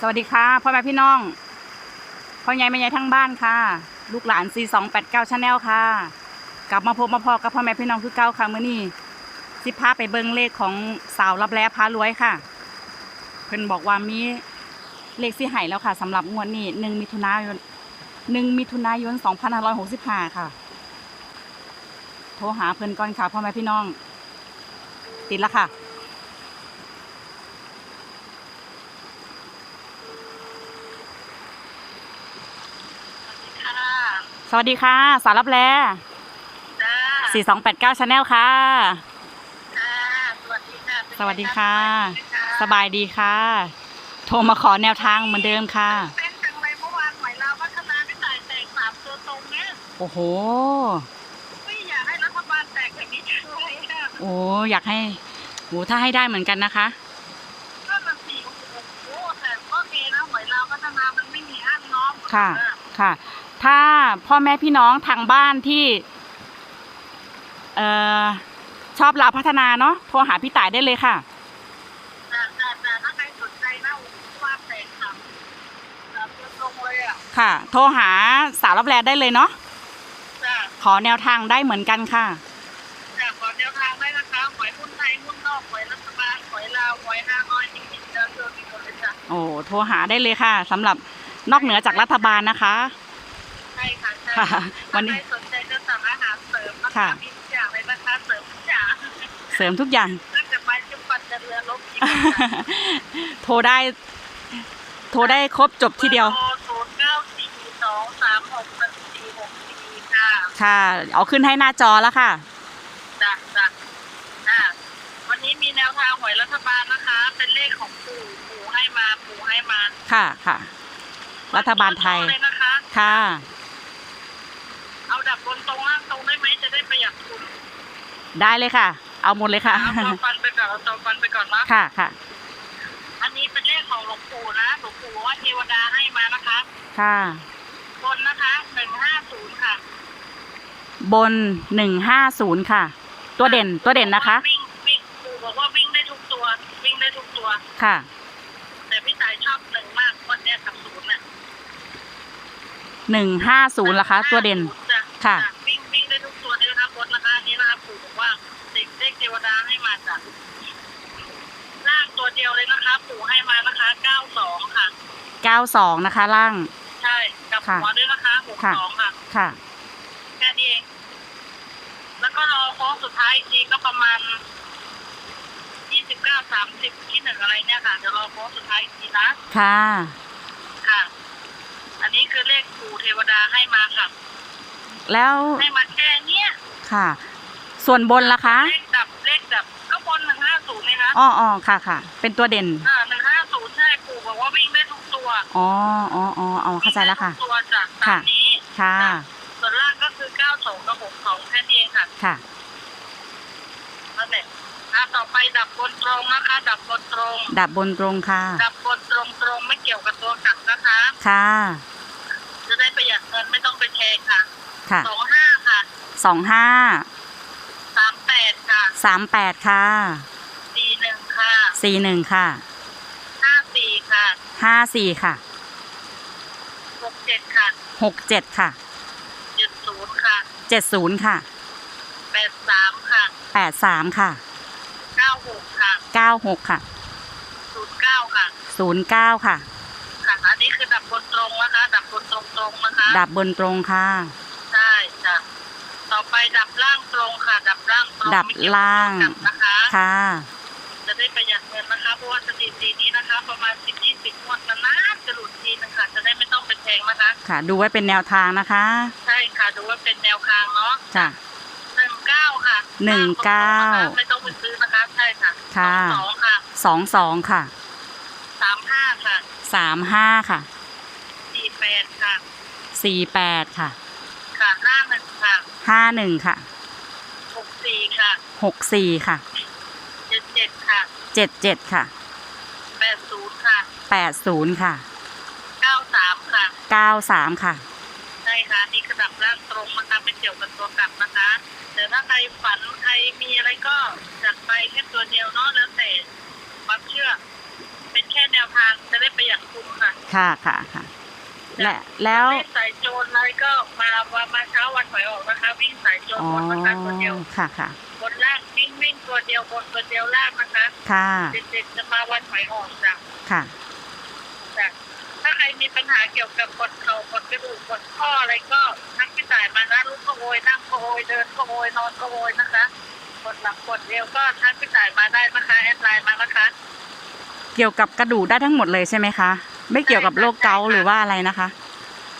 สวัสดีค่ะพ่อแม่พี่น้องพ่อใหญ่แม่ใหญ่ทั้งบ้านค่ะ ลูกหลาน 4289 Channel ค่ะ กลับมาพบมาพอกับพ่อแม่พี่น้องคือเก่าค่ะมื้อนี้สิพาไปเบิ่งเลขของสาวรับแลพารวยค่ะ เพิ่นบอกว่ามีเลขสิให้แล้วค่ะสำหรับงวดนี้1มิถุนายน1มิถุนายน2565 ค่ะ โทรหาเพิ่นก่อนค่ะพ่อแม่พี่น้อง ติดแล้วค่ะค่ะ สวัสดีค่ะ สาวรับแลจ้า4289 Channel ค่ะค่ะสวัสดีค่ะสวัสดีค่ะเป็นไงบ้างสบายดีค่ะ โทรมาขอแนวทางเหมือนเดิมค่ะเป็นจังไรเมื่อวานหมายลาวพัฒนาไปจ่ายแตกสามตัวตรงเนี่ยโอ้โห ไม่อยากให้รัฐบาลแตกแบบนี้จังเลยอะโอ้อยากให้โหถ้าให้ได้เหมือนกันนะคะ ก็มันสี่โอ้โหแต่ก็ดีนะหมายลาวพัฒนามันไม่มีอันน้อมค่ะ ค่ะ ถ้าพ่อแม่พี่น้องทางบ้านที่เอ่อชอบลาวพัฒนาเนาะโทรหาพี่ต่ายได้เลยค่ะ แต่แต่แต่ถ้าใครสนใจนะโอ้โหว่าแตกสามสามตัวตรงเลยอะค่ะ โทรหาสาวรับแลได้เลยเนาะจ้าขอแนวทางได้เหมือนกันค่ะจ้าขอแนวทางได้นะคะหวยหุ้นไทยหุ้นนอกหวยรัฐบาลหวยลาวหวยห้าน้อยจริงๆเจอเจอมีหมดเลยจ้ะ โอ้โทรหาได้เลยค่ะสำหรับนอกเหนือจากรัฐบาลนะคะ ใช่ค่ะใช่ค่ะวันนี้ถ้าใครสนใจจะสั่งอาหารเสริมนะคะค่ะมีทุกอย่างเลยนะคะเสริมทุกอย่างเสริมทุกอย่างตั้งแต่ไม้จิ้มฟันจะเรือลบอีกโทรได้ โทรได้ครบจบทีเดียวศูนย์เก้าสี่สองสามหกหนึ่งสี่หกสี่ค่ะค่ะ เอาขึ้นให้หน้าจอแล้วค่ะจ้ะจ้ะอ่าวันนี้มีแนวทางหวยรัฐบาลนะคะ เป็นเลขของปู่ปู่ให้มาปู่ให้มาค่ะค่ะรัฐบาลไทยเลยนะคะค่ะเอา ดับบนตรงล่างตรงได้ไหมจะได้ประหยัดทุนได้เลยค่ะ เอาหมดเลยค่ะ เอาตัวฟันไปก่อนเอาตัวฟันไปก่อนนะค่ะค่ะ อันนี้เป็นเลขของหลวงปู่นะหลวงปู่บอกว่าเทวดาให้มานะคะค่ะ บนนะคะหนึ่งห้าศูนย์ค่ะบนหนึ่งห้าศูนย์ค่ะ ตัวเด่นตัวเด่นนะคะ วิ่งวิ่งปู่บอกว่าวิ่งได้ทุกตัว วิ่งได้ทุกตัว ค่ะ แต่พี่สายชอบหนึ่งมากวันเนี้ยกับศูนย์น่ะหนึ่งห้าศูนย์ละคะ ตัวเด่นจ้ ค่ะจ้วิ่งวิ่งได้ทุกตัวเลยนะคะบนนะคะอันนี่นะคะปู่บอกว่าสิ่งเลขเทวดาให้มาจ้ะล่างตัวเดียวเลยนะคะปู่ให้มานะคะเก้าสองค่ะเก้าสองนะคะ ล่าง ใช่กับค่ะหัวด้วยนะคะหกค่ะสองค่ะ ค่ะแค่นี้เองแล้วก็รอโค้งสุดท้ายอีกทีก็ประมาณยี่สิบเก้าสามสิบที่หนึ่งอะไรเนี่ยค่ะเดี๋ยวรอโค้งสุดท้ายอีกทีนะค่ะ ค่ะ อันนี้คือเลขปู่เทวดาให้มาค่ะ แล้วให้มาแค่เนี้ยค่ะ ส่วนบนล่ะคะเลขดับเลขดับก็บนหนึ่งห้าศูนย์เลยนะอ๋ออ๋อค่ะค่ะ เป็นตัวเด่นอ่าหนึ่งห้าศูนย์ใช่ปู่บอกว่าวิ่งได้ทุกตัวอ๋ออ๋ออ๋อเอาเข้าใจแล้วค่ะงได้ทุกตัวจากค่ะตามนี้ค่ะ ส่วนล่างก็คือเก้าสองกับหกสองแค่นี้เองค่ะค่ะ นั่นแหละอ่าต่อไปดับบนตรงนะคะ ดับบนตรง ดับบนตรงค่ะ ดับบนตรงตรงๆไม่เกี่ยวกับตัวกลับนะคะ ค่ะ จะได้ประหยัดเงินไม่ต้องไปแชร์ค่ะ ค่ะสองห้าค่ะสองห้าสามแปดค่ะสามแปดค่ะสี่หนึ่งค่ะสี่หนึ่งค่ะห้าสี่ค่ะห้าสี่ค่ะหกเจ็ดค่ะหกเจ็ดค่ะเจ็ดศูนย์ค่ะเจ็ดศูนย์ค่ะแปดสามค่ะแปดสามค่ะเก้าหกค่ะเก้าหกค่ะศูนย์เก้าค่ะศูนย์เก้าค่ะค่ะอันนี้คือดับบนตรงนะคะ ดับบนตรงตรงๆนะคะ ดับบนตรงค่ะ ใช่จ้ะต่อไปดับล่างตรงค่ะ ดับล่างตรงดับไม่เกี่ยวกับล่างตัวกลับนะคะ ค่ะ จะได้ประหยัดเงินนะคะ เพราะว่าสถิตินี้นะคะ ประมาณสิบยี่สิบงวดนานๆจะหลุดทีนะคะจะได้ไม่ต้องไปแทงนะคะ ค่ะ ดูไว้เป็นแนวทางนะคะ ใช่ค่ะ ดูว่าเป็นแนวทางเนาะจ้ะ หนึ่งเก้าค่ะหนึ่งเก้าไม่ต้องไปซื้อนะคะ ใช่ค่ะค่ะ สองค่ะสองสองค่ะ สามห้าค่ะสามห้าค่ะ สี่แปดค่ะ สี่แปดค่ะ ค่ะห้าหนึ่งค่ะ ห้าหนึ่งค่ะหกสี่ค่ะหกสี่ค่ะเจ็ดเจ็ดค่ะเจ็ดเจ็ดค่ะแปดศูนย์ค่ะแปดศูนย์ค่ะเก้าสามค่ะเก้าสามค่ะ ใช่ค่ะนี่คือดับร่างตรงนะคะไม่เกี่ยวกับตัวกลับนะคะแต่ถ้าใครฝันใครมีอะไรก็จัดไปแค่ตัวเดียวเนาะแล้วแต่ความเชื่อ เป็นแค่แนวทางจะได้ประหยัดคุณค่ะ ค่ะค่ะ และแล้วเลขสายโจรอะไรก็มามามาเช้าวันหวยออกนะคะ วิ่งสายโจรอ๋อบนนะคะตัวเดียวค่ะค่ะ บนล่างวิ่งวิ่งตัวเดียวบนตัวเดียวล่างนะคะค่ะเด็กๆจะมาวันหวยออกจ้ะค่ะจ้ะถ้าใครมีปัญหาเกี่ยวกับกดเข่ากดกระดูกกดข้ออะไรก็ทักพี่สายมานะลุกก็โอยนั่งก็โอยเดินก็โอยนอนก็โอยนะคะกดหลังกดเอวก็ทักพี่สายมาได้นะคะแอดไลน์มานะคะ เกี่ยวกับกระดูกได้ทั้งหมดเลยใช่ไหมคะ ไม่เกี่ยวกับโรคเกาต์หรือว่าอะไรนะคะ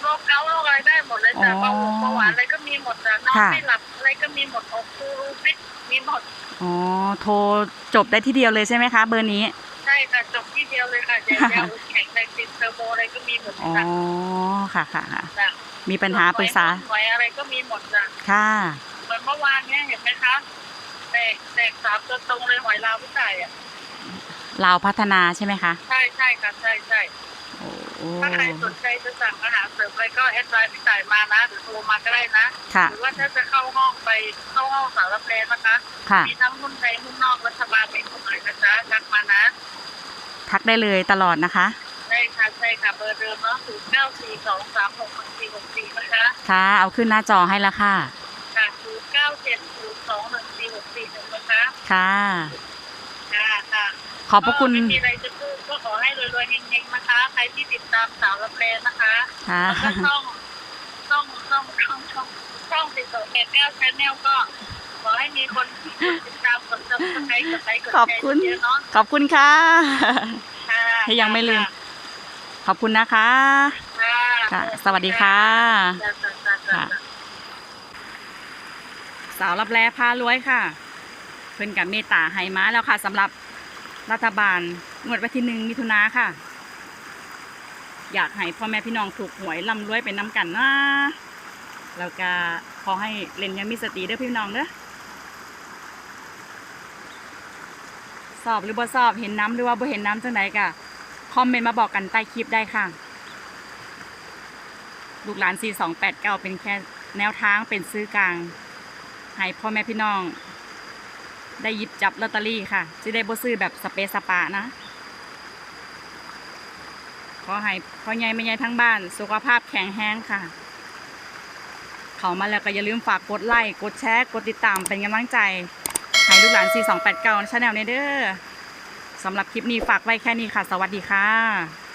โรคเกาต์โรคอะไรได้หมดเลยจ้ะอ๋อเบาหวานเบาหวานอะไรก็มีหมดจ้ะนอนค่ะ ไม่หลับอะไรก็มีหมดอกฟูรูฟิตมีหมดอ๋อโทรจบได้ที่เดียวเลยใช่ไหมคะ เบอร์นี้ ใช่ค่ะจบที่เดียวเลยค่ะยาวๆแข็งแรงติดเทอร์โบอะไรก็มีหมดอ๋อค่ะค่ะค่ะค่ะ จ้ะมีปัญหาปรึกษา หวยอะไรก็มีหมดจ้ะค่ะ เหมือนเมื่อวานเนี้ยเห็นไหมคะแตกแตกสามตัวตรงเลยหอยลาวผู้ชายอะลาวพัฒนาใช่ไหมคะ ใช่ใช่ค่ะใช่ใช่โอ้ ถ้าใครสนใจจะสั่งอาหารเสริมอะไรก็แอดไลน์พี่สายมานะหรือโทรมาก็ได้นะ ค่ะ หรือว่าถ้าจะเข้าห้องไปเข้าห้องสารแพนนะคะ ค่ะ มีทั้งหุ้นในหุ้นนอกรัฐบาลเป็นของไหนนะจ๊ะทักมานะ ทักได้เลยตลอดนะคะ ใช่ค่ะใช่ค่ะเบอร์เดิมเนาะศูนย์เก้าสี่สองสามหกหนึ่งสี่หกสี่นะคะค่ะ เอาขึ้นหน้าจอให้แล้วค่ะ ค่ะศูนย์เก้าเจ็ดศูนย์สองหนึ่งสี่หกสี่หนึ่งนะคะค่ะ ค่ะค่ะขอบพระคุณ ก็ไม่มีอะไรจะพูดก็ขอให้ รวยๆเฮงๆนะคะ ใครที่ติดตามสาวรับแลนะคะค่ะแล้วก็ช่องช่องช่องช่องช่องช่องติดต่อแกแก้วชแนลก็ขอให้มีคนติดตามกดซับสไครต์กดไลค์กดขอบแชร์คุณเยอะๆเนาะขอบคุณค่ะ ค่ะให้ยังไม่ลืม ขอบคุณนะคะค่ะค่ะ สวัสดีค่ะ จ้ะจ้ะจ้ะจ้ะสาวรับแลพารวยค่ะ เพิ่นกับเมตตาไฮม้าแล้วค่ะสำหรับ รัฐบาลงวดวันที่หนึ่งมิถุนาค่ะ อยากให้พ่อแม่พี่น้องถูกหวยร่ำรวยเป็นน้ำกันนะแล้วก็ขอให้เล่นยังมีสติเด้อพี่น้องเด้อสอบหรือบ่สอบเห็นน้ำหรือว่าบ่เห็นน้ำจังไดก็คอมเมนต์มาบอกกันใต้คลิปได้ค่ะ ลูกหลาน 4289 เป็นแค่แนวทางเป็นซื้อกลาง ให้พ่อแม่พี่น้อง ได้หยิบจับลอตเตอรี่ค่ะจะได้บ่ซื้อแบบสเปซสปะนะ ขอให้พ่อใหญ่แม่ใหญ่ทั้งบ้าน สุขภาพแข็งแรงค่ะ เขามาแล้วก็อย่าลืมฝากกดไลค์กดแชร์ กดติดตามเป็นกำลังใจให้ลูกหลาน 4289ชาแนลในเด้อสำหรับคลิปนี้ฝากไว้แค่นี้ค่ะ สวัสดีค่ะ